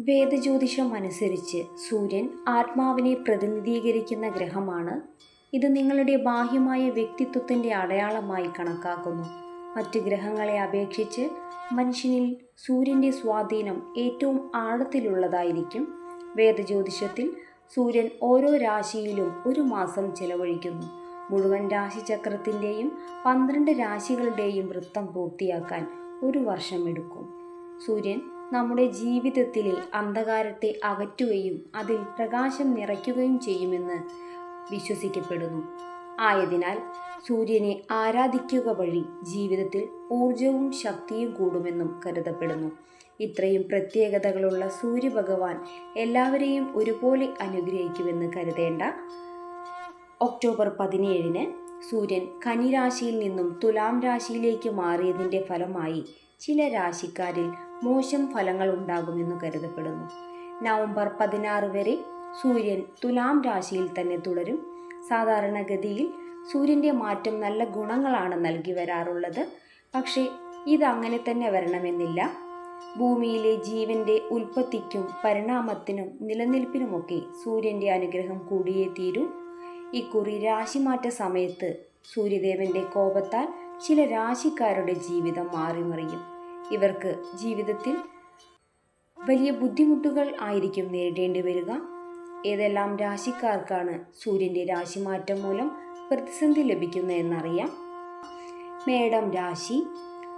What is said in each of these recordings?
വേദജ്യോതിഷം അനുസരിച്ച് സൂര്യൻ ആത്മാവിനെ പ്രതിനിധീകരിക്കുന്ന ഗ്രഹമാണ്. ഇത് നിങ്ങളുടെ ബാഹ്യമായ വ്യക്തിത്വത്തിന്റെ അടയാളമായി കണക്കാക്കുന്നു. മറ്റ് ഗ്രഹങ്ങളെ അപേക്ഷിച്ച് മനുഷ്യനിൽ സൂര്യന്റെ സ്വാധീനം ഏറ്റവും ആഴത്തിലുള്ളതായിരിക്കും. വേദജ്യോതിഷത്തിൽ സൂര്യൻ ഓരോ രാശിയിലും ഒരു മാസം ചെലവഴിക്കുന്നു. മുഴുവൻ രാശിചക്രത്തിന്റെയും പന്ത്രണ്ട് രാശികളുടെയും വൃത്തം പൂർത്തിയാക്കാൻ ഒരു വർഷം എടുക്കും സൂര്യൻ നമ്മുടെ ജീവിതത്തിലെ അന്ധകാരത്തെ അകറ്റുകയും അതിൽ പ്രകാശം നിറയ്ക്കുകയും ചെയ്യുമെന്ന് വിശ്വസിക്കപ്പെടുന്നു. ആയതിനാൽ സൂര്യനെ ആരാധിക്കുക വഴി ജീവിതത്തിൽ ഊർജവും ശക്തിയും കൂടുമെന്നും കരുതപ്പെടുന്നു. ഇത്രയും പ്രത്യേകതകളുള്ള സൂര്യഭഗവാൻ എല്ലാവരെയും ഒരുപോലെ അനുഗ്രഹിക്കുമെന്ന് കരുതേണ്ട. ഒക്ടോബർ പതിനേഴിന് സൂര്യൻ കനിരാശിയിൽ നിന്നും തുലാം രാശിയിലേക്ക് മാറിയതിന്റെ ഫലമായി ചില രാശിക്കാരിൽ മോശം ഫലങ്ങൾ ഉണ്ടാകുമെന്ന് കരുതപ്പെടുന്നു. നവംബർ പതിനാറ് വരെ സൂര്യൻ തുലാം രാശിയിൽ തന്നെ തുടരും. സാധാരണഗതിയിൽ സൂര്യന്റെ മാറ്റം നല്ല ഗുണങ്ങളാണ് നൽകി വരാറുള്ളത്. പക്ഷേ ഇതങ്ങനെ തന്നെ വരണമെന്നില്ല. ഭൂമിയിലെ ജീവന്റെ ഉൽപ്പത്തിക്കും പരിണാമത്തിനും നിലനിൽപ്പിനുമൊക്കെ സൂര്യന്റെ അനുഗ്രഹം കൂടിയേ തീരൂ. ഇക്കുറി രാശിമാറ്റ സമയത്ത് സൂര്യദേവന്റെ കോപത്താൽ ചില രാശിക്കാരുടെ ജീവിതം മാറിമറിയും. ഇവർക്ക് ജീവിതത്തിൽ വലിയ ബുദ്ധിമുട്ടുകൾ ആയിരിക്കും നേരിടേണ്ടി വരിക. ഏതെല്ലാം രാശിക്കാർക്കാണ് സൂര്യന്റെ രാശിമാറ്റം മൂലം പ്രതിസന്ധി ലഭിക്കുന്നതെന്നറിയാം മേടം രാശി.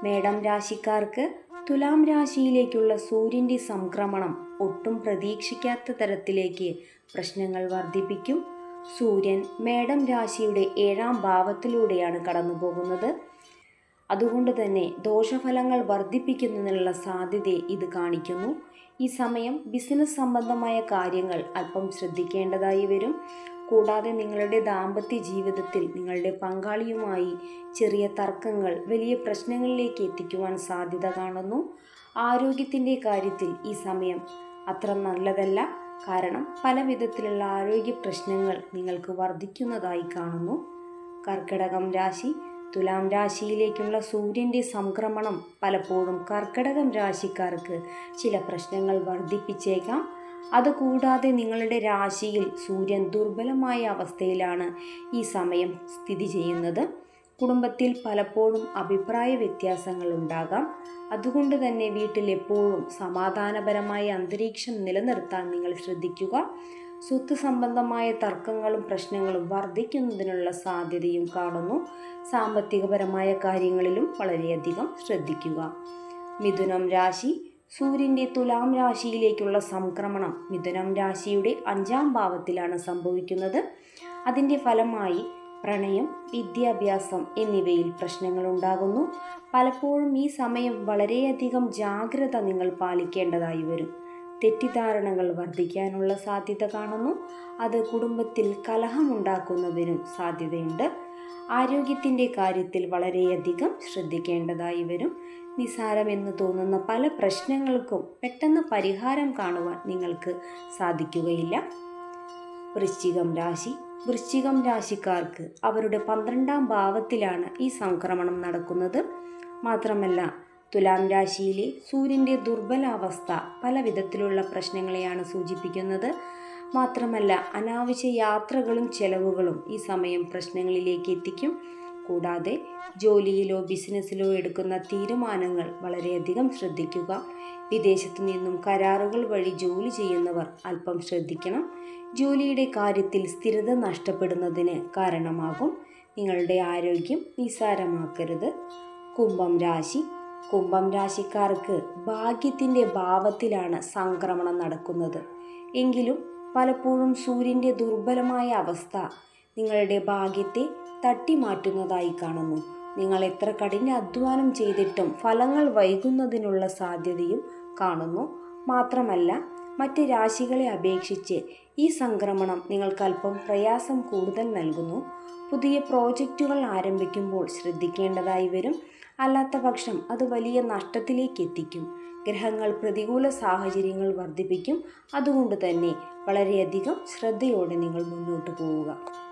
മേടം രാശിക്കാർക്ക് തുലാം രാശിയിലേക്കുള്ള സൂര്യന്റെ സംക്രമണം ഒട്ടും പ്രതീക്ഷിക്കാത്ത തരത്തിലേക്ക് പ്രശ്നങ്ങൾ വർദ്ധിപ്പിക്കും. സൂര്യൻ മേടം രാശിയുടെ ഏഴാം ഭാവത്തിലൂടെയാണ് കടന്നു പോകുന്നത് അതുകൊണ്ട് തന്നെ ദോഷഫലങ്ങൾ വർദ്ധിപ്പിക്കുന്നതിനുള്ള സാധ്യത ഇത് കാണിക്കുന്നു. ഈ സമയം ബിസിനസ് സംബന്ധമായ കാര്യങ്ങൾ അല്പം ശ്രദ്ധിക്കേണ്ടതായി വരും. കൂടാതെ നിങ്ങളുടെ ദാമ്പത്യ ജീവിതത്തിൽ നിങ്ങളുടെ പങ്കാളിയുമായി ചെറിയ തർക്കങ്ങൾ വലിയ പ്രശ്നങ്ങളിലേക്ക് എത്തിക്കുവാൻ സാധ്യത കാണുന്നു. ആരോഗ്യത്തിന്റെ കാര്യത്തിൽ ഈ സമയം അത്ര നല്ലതല്ല. കാരണം പല വിധത്തിലുള്ള ആരോഗ്യ പ്രശ്നങ്ങൾ നിങ്ങൾക്ക് വർദ്ധിക്കുന്നതായി കാണുന്നു. കർക്കിടകം രാശി തുലാം രാശിയിലേക്കുള്ള സൂര്യന്റെ സംക്രമണം പലപ്പോഴും കർക്കിടകം രാശിക്കാർക്ക് ചില പ്രശ്നങ്ങൾ വർദ്ധിപ്പിച്ചേക്കാം അതുകൂടാതെ നിങ്ങളുടെ രാശിയിൽ സൂര്യൻ ദുർബലമായ അവസ്ഥയിലാണ് ഈ സമയം സ്ഥിതി ചെയ്യുന്നത്. കുടുംബത്തിൽ പലപ്പോഴും അഭിപ്രായ വ്യത്യാസങ്ങൾ ഉണ്ടാകാം. അതുകൊണ്ട് തന്നെ വീട്ടിൽ എപ്പോഴും സമാധാനപരമായ അന്തരീക്ഷം നിലനിർത്താൻ നിങ്ങൾ ശ്രദ്ധിക്കുക. സ്വത്ത് സംബന്ധമായ തർക്കങ്ങളും പ്രശ്നങ്ങളും വർദ്ധിക്കുന്നതിനുള്ള സാധ്യതയും കാണുന്നു. സാമ്പത്തികപരമായ കാര്യങ്ങളിലും വളരെയധികം ശ്രദ്ധിക്കുക. മിഥുനം രാശി. സൂര്യന്റെ തുലാം രാശിയിലേക്കുള്ള സംക്രമണം മിഥുനം രാശിയുടെ അഞ്ചാം ഭാവത്തിലാണ് സംഭവിക്കുന്നത്. അതിന്റെ ഫലമായി പ്രണയം വിദ്യാഭ്യാസം എന്നിവയിൽ പ്രശ്നങ്ങൾ ഉണ്ടാകുന്നു പലപ്പോഴും ഈ സമയം വളരെയധികം ജാഗ്രത നിങ്ങൾ പാലിക്കേണ്ടതായി വരും. തെറ്റിദ്ധാരണകൾ വർദ്ധിക്കാനുള്ള സാധ്യത കാണുന്നു. അത് കുടുംബത്തിൽ കലഹമുണ്ടാക്കുന്നതിനും സാധ്യതയുണ്ട്. ആരോഗ്യത്തിന്റെ കാര്യത്തിൽ വളരെയധികം ശ്രദ്ധിക്കേണ്ടതായി വരും. നിസാരമെന്ന് തോന്നുന്ന പല പ്രശ്നങ്ങൾക്കും പെട്ടെന്ന് പരിഹാരം കാണുവാൻ നിങ്ങൾക്ക് സാധിക്കുകയില്ല. വൃശ്ചികം രാശി. വൃശ്ചികം രാശിക്കാർക്ക് അവരുടെ പന്ത്രണ്ടാം ഭാവത്തിലാണ് ഈ സംക്രമണം നടക്കുന്നത്. മാത്രമല്ല തുലാം രാശിയിലെ സൂര്യന്റെ ദുർബലാവസ്ഥ പല വിധത്തിലുള്ള പ്രശ്നങ്ങളെയാണ് സൂചിപ്പിക്കുന്നത്. മാത്രമല്ല അനാവശ്യ യാത്രകളും ചെലവുകളും ഈ സമയം പ്രശ്നങ്ങളിലേക്ക് എത്തിക്കും. കൂടാതെ ജോലിയിലോ ബിസിനസ്സിലോ എടുക്കുന്ന തീരുമാനങ്ങൾ വളരെയധികം ശ്രദ്ധിക്കുക. വിദേശത്തു നിന്നും കരാറുകൾ വഴി ജോലി ചെയ്യുന്നവർ അല്പം ശ്രദ്ധിക്കണം. ജോലിയുടെ കാര്യത്തിൽ സ്ഥിരത നഷ്ടപ്പെടുന്നതിന് കാരണമാകും. നിങ്ങളുടെ ആരോഗ്യം നിസ്സാരമാക്കരുത്. കുംഭം രാശി. കുംഭം രാശിക്കാർക്ക് ഭാഗ്യത്തിന്റെ ഭാവത്തിലാണ് സംക്രമണം നടക്കുന്നത്. എങ്കിലും പലപ്പോഴും സൂര്യന്റെ ദുർബലമായ അവസ്ഥ നിങ്ങളുടെ ഭാഗ്യത്തെ തട്ടിമാറ്റുന്നതായി കാണുന്നു. നിങ്ങൾ എത്ര കഠിന അധ്വാനം ചെയ്തിട്ടും ഫലങ്ങൾ വൈകുന്നതിനുള്ള സാധ്യതയും കാണുന്നു. മാത്രമല്ല മറ്റ് രാശികളെ അപേക്ഷിച്ച് ഈ സംക്രമണം നിങ്ങൾക്ക് അല്പം പ്രയാസം കൂടുതൽ നൽകുന്നു. പുതിയ പ്രോജക്റ്റുകൾ ആരംഭിക്കുമ്പോൾ ശ്രദ്ധിക്കേണ്ടതായി വരും. അല്ലാത്ത പക്ഷം അത് വലിയ നഷ്ടത്തിലേക്ക് എത്തിക്കും. ഗ്രഹങ്ങൾ പ്രതികൂല സാഹചര്യങ്ങൾ വർദ്ധിപ്പിക്കും. അതുകൊണ്ട് തന്നെ വളരെയധികം ശ്രദ്ധയോടെ നിങ്ങൾ മുന്നോട്ട് പോവുക.